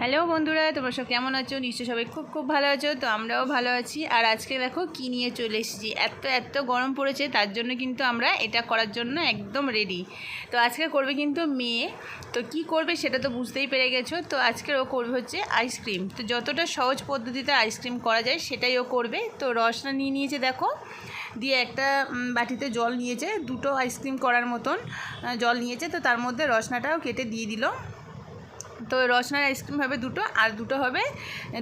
Hello বন্ধুরা, তোমরা সব কেমন আছো? নিশ্চয়ই সবাই খুব খুব ভালো আছো, তো আমরাও ভালো আছি। আর আজকে দেখো কী নিয়ে চলে এসেছি। এত এত গরম পড়েছে, তার জন্য কিন্তু আমরা এটা করার জন্য একদম রেডি তো আজকে করবে কিন্তু মেয়ে। তো কি করবে সেটা তো বুঝতেই পেরে গেছো। তো আজকে ও করবে হচ্ছে আইসক্রিম তো যতটা সহজ পদ্ধতিতে আইসক্রিম করা যায়, সেটাই ও করবে। তো রসনা নিয়ে নিয়েছে দেখো। দিয়ে একটা বাটিতে জল নিয়েছে। দুটো আইসক্রিম করার মতন জল নিয়েছে। তো তার মধ্যে রসনাটাও কেটে দিয়ে দিল। তো রসনার আইসক্রিম হবে দুটো, আর দুটো হবে,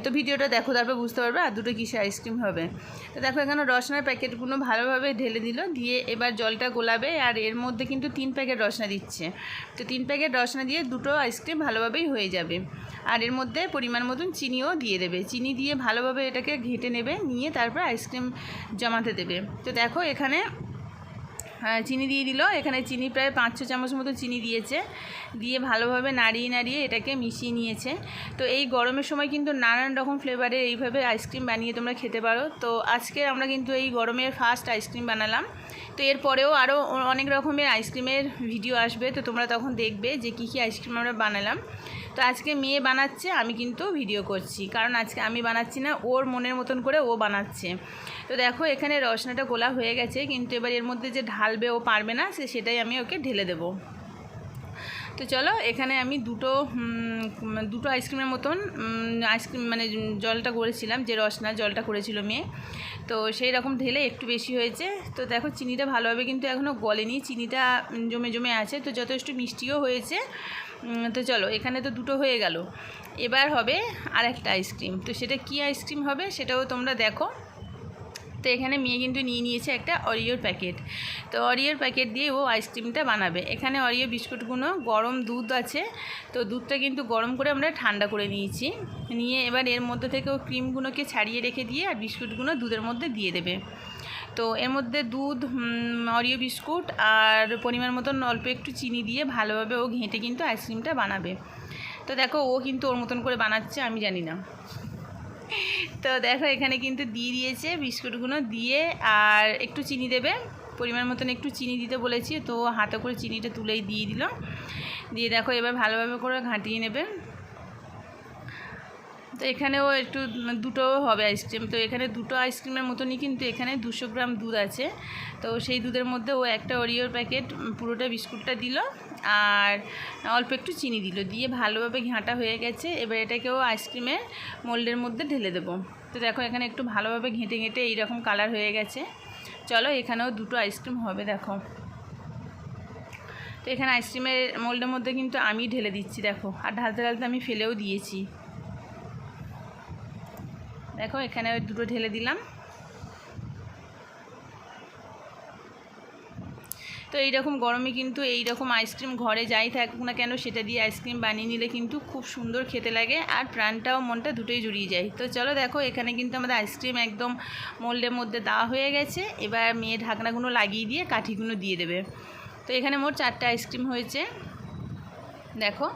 তো ভিডিওটা দেখো, তারপর বুঝতে পারবে আর দুটো কিসের আইসক্রিম হবে। তো দেখো এখানে রসনার প্যাকেটগুলো ভালোভাবে ঢেলে দিল, দিয়ে এবার জলটা গোলাবে, আর এর মধ্যে কিন্তু তিন প্যাকেট রসনা দিচ্ছে। তো তিন প্যাকেট রসনা দিয়ে দুটো আইসক্রিম ভালোভাবেই হয়ে যাবে। আর এর মধ্যে পরিমাণ মতন চিনিও দিয়ে দেবে। চিনি দিয়ে ভালোভাবে এটাকে ঘেঁটে নেবে, নিয়ে তারপর আইসক্রিম জমাতে দেবে। তো দেখো এখানে চিনি দিয়ে দিল। এখানে চিনি প্রায় পাঁচ ছ চামচ মতো চিনি দিয়েছে। দিয়ে ভালোভাবে নাড়িয়ে নাড়িয়ে এটাকে মিশিয়ে নিয়েছে। তো এই গরমের সময় কিন্তু নানান রকম ফ্লেভারের এইভাবে আইসক্রিম বানিয়ে তোমরা খেতে পারো। তো আজকে আমরা কিন্তু এই গরমের ফার্স্ট আইসক্রিম বানালাম। তো এরপরেও আরও অনেক রকমের আইসক্রিমের ভিডিও আসবে। তো তোমরা তখন দেখবে যে কী কী আইসক্রিম আমরা বানালাম। তো আজকে মেয়ে বানাচ্ছে, আমি কিন্তু ভিডিও করছি। কারণ আজকে আমি বানাচ্ছি না, ওর মনের মতন করে ও বানাচ্ছে। তো দেখো, এখানে রসনাটা গোলা হয়ে গেছে। কিন্তু এবার এর মধ্যে যে ঢালবে, ও পারবে না, সে সেটাই আমি ওকে ঢেলে দেবো। তো চলো, এখানে আমি দুটো দুটো আইসক্রিমের মতন আইসক্রিম মানে জলটা করেছিলাম, যে রসনা জলটা করেছিল মেয়ে। তো সেই রকম ঢেলে একটু বেশি হয়েছে। তো দেখো, চিনিটা ভালোভাবে কিন্তু এখনও গলেনি, চিনিটা জমে জমে আছে, তো যথেষ্ট মিষ্টিও হয়েছে। তো চলো, এখানে তো দুটো হয়ে গেল। এবার হবে আর একটা আইসক্রিম। তো সেটা কী আইসক্রিম হবে, সেটাও তোমরা দেখো। তো এখানে মেয়ে কিন্তু নিয়ে নিয়েছে একটা অরিওর প্যাকেট তো অরিওর প্যাকেট দিয়ে ও আইসক্রিমটা বানাবে। এখানে অরিও বিস্কুটগুলো গরম দুধ আছে। তো দুধটা কিন্তু গরম করে আমরা ঠান্ডা করে নিয়েছি। নিয়ে এবার এর মধ্যে থেকে ও ক্রিমগুলোকে ছাড়িয়ে রেখে দিয়ে আর বিস্কুটগুলো দুধের মধ্যে দিয়ে দেবে। তো এর মধ্যে দুধ অরিও বিস্কুট আর পরিমাণ মতন অল্প একটু চিনি দিয়ে ভালোভাবে ও ঘেঁটে কিন্তু আইসক্রিমটা বানাবে। তো দেখো ও কিন্তু ওর মতন করে বানাচ্ছে, আমি জানি না। তো দেখো, এখানে কিন্তু দিয়ে দিয়েছে বিস্কুটগুলো দিয়ে, আর একটু চিনি দেবে। পরিমাণ মতন একটু চিনি দিতে বলেছি, তো হাতে করে চিনিটা তুলেই দিয়ে দিল দিয়ে দেখো, এবার ভালোভাবে করে ঘাঁটিয়ে নেবে। তো এখানেও একটু দুটো হবে আইসক্রিম। তো এখানে দুটো আইসক্রিমের মতনই কিন্তু এখানে দুশো গ্রাম দুধ আছে। তো সেই দুধের মধ্যে ও একটা অরিওর প্যাকেট পুরোটা বিস্কুটটা দিল আর অল্প একটু চিনি দিল। দিয়ে ভালোভাবে ঘাঁটা হয়ে গেছে। এবার এটাকেও আইসক্রিমের মোল্ডের মধ্যে ঢেলে দেবো। তো দেখো এখানে একটু ভালোভাবে ঘেঁটে ঘেঁটে এইরকম কালার হয়ে গেছে। চলো এখানেও দুটো আইসক্রিম হবে দেখো। তো এখানে আইসক্রিমের মোল্ডের মধ্যে কিন্তু আমি ঢেলে দিচ্ছি, দেখো। আর ঢালতে ঢালতে আমি ফেলেও দিয়েছি। দেখো, এখানে ওই দুটো ঢেলে দিলাম। তো এইরকম গরমে কিন্তু এই রকম আইসক্রিম ঘরে যাই থাকুক না কেন, সেটা দিয়ে আইসক্রিম বানিয়ে নিলে কিন্তু খুব সুন্দর খেতে লাগে আর প্রাণটাও মনটা দুটোই জুড়িয়ে যায়। তো চলো দেখো, এখানে কিন্তু আমাদের আইসক্রিম একদম মোল্ডের মধ্যে দেওয়া হয়ে গেছে। এবার মেয়ে ঢাকনাগুলো লাগিয়ে দিয়ে কাঠিগুলো দিয়ে দেবে। তো এখানে মোট চারটে আইসক্রিম হয়েছে। দেখো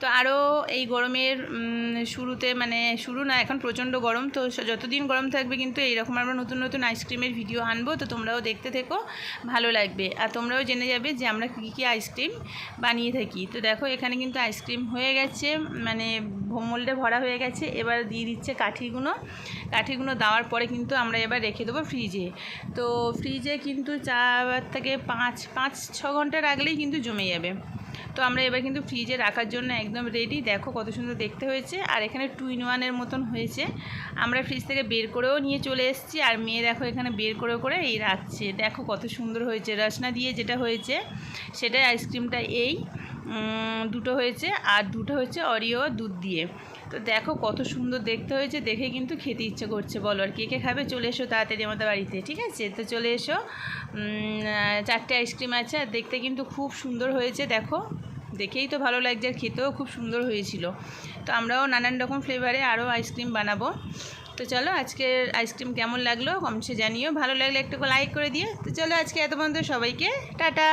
তো আরও এই গরমের শুরুতে মানে শুরু না, এখন প্রচণ্ড গরম, তো যতদিন গরম থাকবে কিন্তু এইরকম আমরা নতুন নতুন আইসক্রিমের ভিডিও আনব, তো তোমরাও দেখতে থেকো, ভালো লাগবে। আর তোমরাও জেনে যাবে যে আমরা কী কী আইসক্রিম বানিয়ে থাকি। তো দেখো এখানে কিন্তু আইসক্রিম হয়ে গেছে মানে মোল্ডে ভরা হয়ে গেছে। এবার দিয়ে দিচ্ছে কাঠিগুলো কাঠিগুলো দেওয়ার পরে কিন্তু আমরা এবার রেখে দেবো ফ্রিজে। তো ফ্রিজে কিন্তু চার থেকে পাঁচ পাঁচ, ছ ঘণ্টা রাখলেই কিন্তু জমে যাবে। তো আমরা এবার কিন্তু ফ্রিজে রাখার জন্য একদম রেডি দেখো কত সুন্দর দেখতে হয়েছে। আর এখানে টু ইন ওয়ানের মতন হয়েছে। আমরা ফ্রিজ থেকে বের করেও নিয়ে চলে এসেছি। আর মেয়ে দেখো এখানে বের করে করে এই রাখছে। দেখো কত সুন্দর হয়েছে। রসনা দিয়ে যেটা হয়েছে, সেটাই আইসক্রিমটা এই। দুটো হয়েছে আর দুটো হচ্ছে অরিও দুধ দিয়ে। তো দেখো কত সুন্দর দেখতে হয়েছে, দেখে কিন্তু খেতে ইচ্ছে করছে। বলো আর কে কে খাবে? চলে এসো তাড়াতাড়ি আমাদের বাড়িতে, ঠিক আছে? তো চলে এসো। চারটে আইসক্রিম আছে আর দেখতে কিন্তু খুব সুন্দর হয়েছে, দেখো। দেখেই তো ভালো লাগছে আর খেতেও খুব সুন্দর হয়েছিল। তো আমরাও নানান রকম ফ্লেভারে আরও আইসক্রিম বানাবো। তো চলো আজকের আইসক্রিম কেমন লাগল কমসে জানিও। ভালো লাগলে একটু লাইক করে দিও। তো চলো আজকে এত পর্যন্ত সবাইকে, টাটা!